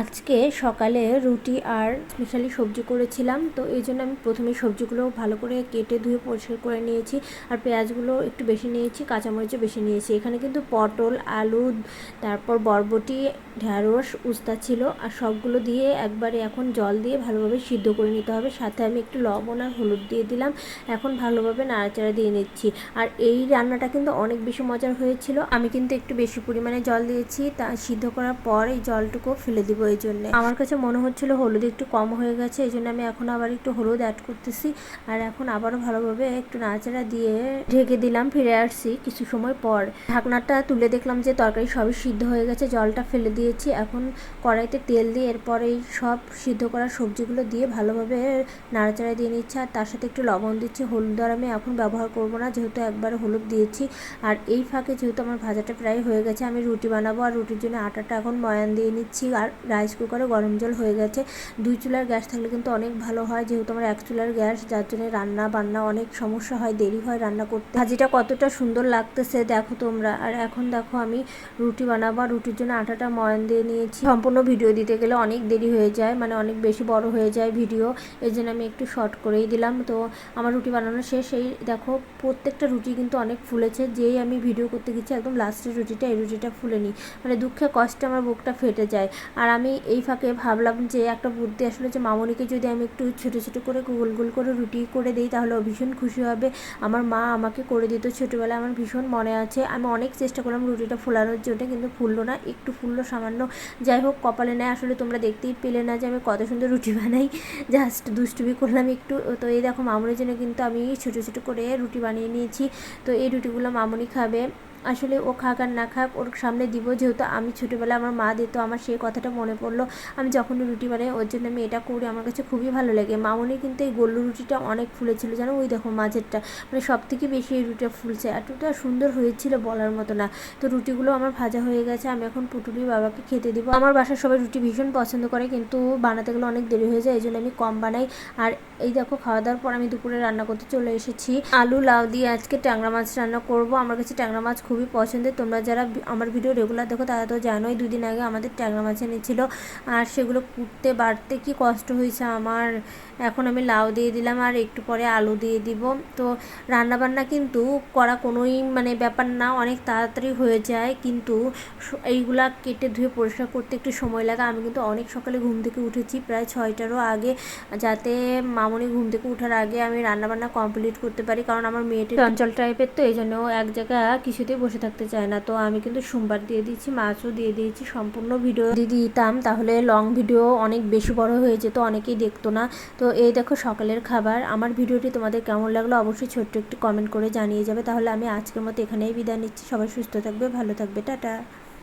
আজকে সকালে রুটি আর স্পেশালি সবজি করেছিলাম, তো এই জন্য আমি প্রথমে সবজিগুলো ভালো করে কেটে ধুয়ে পরিষ্কার করে নিয়েছি আর পেঁয়াজগুলো একটু বেশি নিয়েছি, কাঁচামরিচও বেশি নিয়েছি। এখানে কিন্তু পটল, আলু, তারপর বরবটি ঢ্যাঁড়স উস্তা ছিল আর সবগুলো দিয়ে একবারে এখন জল দিয়ে ভালোভাবে সিদ্ধ করে নিতে হবে। সাথে আমি একটু লবণ আর হলুদ দিয়ে দিলাম, এখন ভালোভাবে নাড়াচাড়া দিয়ে নিচ্ছি। আর এই রান্নাটা কিন্তু অনেক বেশি মজার হয়েছিল। আমি কিন্তু একটু বেশি পরিমাণে জল দিয়েছি, তা সিদ্ধ করার পর এই জলটুকু ফেলে দিব এই জন্য। আমার কাছে মনে হচ্ছিল হলুদ একটু কম হয়ে গেছে, এই জন্য আমি এখন আবার একটু হলুদ অ্যাড করতেছি। আর এখন আবারও ভালোভাবে একটু নাড়াচাড়া দিয়ে ঢেকে দিলাম, ফিরে আসছি কিছু সময় পর। ঢাকনাটা তুলে দেখলাম যে তরকারি সবই সিদ্ধ হয়ে গেছে, জলটা ফেলে দিয়েছি। এখন কড়াইতে তেল দিয়ে এরপর এই সব সিদ্ধ করা সবজিগুলো দিয়ে ভালোভাবে নাড়াচাড়া দিয়ে নিচ্ছে। আর তার সাথে একটু লবণ দিচ্ছি। হলুদ আর আমি এখন ব্যবহার করব না, যেহেতু একবার হলুদ দিয়েছি। আর এই ফাঁকে যেহেতু আমার ভাজাটা প্রায় হয়ে গেছে, আমি রুটি বানাবো। আর রুটির জন্য আটাটা এখন ময়ান দিয়ে নিচ্ছি। আর রাইস কুকারে গরম জল হয়ে গেছে। দুই চুলার গ্যাস থাকলে কিন্তু অনেক ভালো হয়। যেহেতু আমার এক চুলার গ্যাস, যার জন্য রান্না বান্না অনেক সমস্যা হয়, দেরি হয় রান্না করতে। ভাজিটা কতটা সুন্দর লাগতেছে দেখো তোমরা। আর এখন দেখো আমি রুটি বানাবো। রুটির জন্য আটাটা ময়ান দিয়ে নিয়েছি। সম্পূর্ণ ভিডিও দিতে গেলে অনেক দেরি হয়ে যায় মানে অনেক বেশি বড় হয়ে যায় ভিডিও। এই জন্য আমি একটু শর্ট করেই দিলাম। তো আমার রুটি বানানো শেষ। এই দেখো প্রত্যেকটা রুটি কিন্তু অনেক ফুলেছে। যেই আমি ভিডিও করতে গেছি, একদম লাস্টের রুটিটা, এই রুটিটা ফুলেনি। মানে দুঃখে কষ্টে আমার বুকটা ফেটে যায়। আর আমি এই ফাঁকে ভাবলাম যে একটা বুদ্ধি আসলে যে মামনিকে যদি আমি একটু ছোটো ছোটো করে গোল গোল করে রুটি করে দিই, তাহলে ভীষণ খুশি হবে। আমার মা আমাকে করে দিত ছোটোবেলায়, আমার ভীষণ মনে আছে। আমি অনেক চেষ্টা করলাম রুটিটা ফোলানোর জন্য, কিন্তু ফুললো না, একটু ফুললো সামান্য। যাই হোক, কপালে নেয়। আসলে তোমরা দেখতেই পেলে না যে আমি কত সুন্দর রুটি বানাই। জাস্ট দুষ্টুমি করলাম একটু। তো এই দেখো, মামনির জন্য কিন্তু আমি ছোটো ছোটো করে রুটি বানিয়ে নিয়েছি। তো এই রুটিগুলো মামনি খাবে। আসলে ও খাক আর না খাক, ওর সামনে দিব যেহেতু আমি ছোটোবেলায় আমার মা দিত, আমার সেই কথাটা মনে পড়ল। আমি যখনই রুটি বানাই, ওর জন্য আমি এটা করি, আমার কাছে খুবই ভালো লাগে। মামনি কিন্তু এই গোল্লু রুটিটা অনেক ফুলেছিল, জানো? ওই দেখো মাঝেরটা। মানে সব থেকে বেশি এই রুটিটা ফুলছে। এতটা সুন্দর হয়েছিল বলার মতো না। তো রুটিগুলো আমার ভাজা হয়ে গেছে, আমি এখন পুটুলি বাবাকে খেতে দিব। আমার বাসার সবাই রুটি ভীষণ পছন্দ করে, কিন্তু বানাতে গেলে অনেক দেরি হয়ে যায় এই জন্য আমি কম বানাই। আর এই দেখো খাওয়া দাওয়ার পর আমি দুপুরে রান্না করতে চলে এসেছি। আলু, লাউ দিয়ে আজকে ট্যাংরা মাছ রান্না করব। আমার কাছে ট্যাংরা মাছ খুবই পছন্দের। তোমরা যারা আমার ভিডিও রেগুলার দেখো, তারা তো জানোই দুদিন আগে আমাদের ট্যাংরা মাছ এনেছিল আর সেগুলো কুটতে বাড়তে কি কষ্ট হয়েছে আমার, এখন আমি লাউ দিয়ে দিলাম আর একটু পরে আলু দিয়ে দিব। তো রান্নাবান্না কিন্তু করা কোনোই মানে ব্যাপার না, অনেক তাড়াতাড়ি হয়ে যায়। কিন্তু এইগুলা কেটে ধুয়ে পরিষ্কার করতে একটু সময় লাগে। আমি কিন্তু অনেক সকালে ঘুম থেকে উঠেছি, প্রায় ছয়টারও আগে, যাতে মামনি ঘুম থেকে ওঠার আগে আমি রান্নাবান্না কমপ্লিট করতে পারি। কারণ আমার মেয়েটি চঞ্চল টাইপের তো, এই জন্য এক জায়গায় কিছুতেই বসে থাকতে চায় না। তো আমি কিন্তু সোমবার দিয়ে দিয়েছি, মাছও দিয়ে দিয়েছি, সম্পূর্ণ ভিডিও দিয়ে দিতাম। তাহলে লং ভিডিও অনেক বেশি বড় হয়ে যেত, অনেকেই দেখতো না। তো এই দেখো সকালের খাবার। আমার ভিডিওটি তোমাদের কেমন লাগল অবশ্যই ছোট্ট একটু কমেন্ট করে জানিয়ে যাবে। তাহলে আমি আজকের মতো এখানেই বিদায় নিচ্ছি। সবাই সুস্থ থাকবে, ভালো থাকবে। টাটা।